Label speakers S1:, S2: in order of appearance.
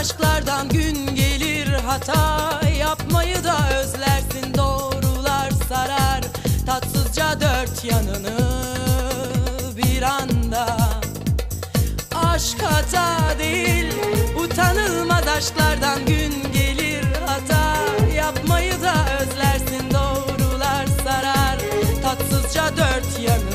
S1: aşklardan gün gelir hata. Yapmayı da özlersin doğrular sarar. Tatsızca dört yanını bir anda. Aşk hata değil utanılmaz aşklardan gün gelir hata. Yapmayı da özlersin doğrular sarar. Tatsızca dört yanı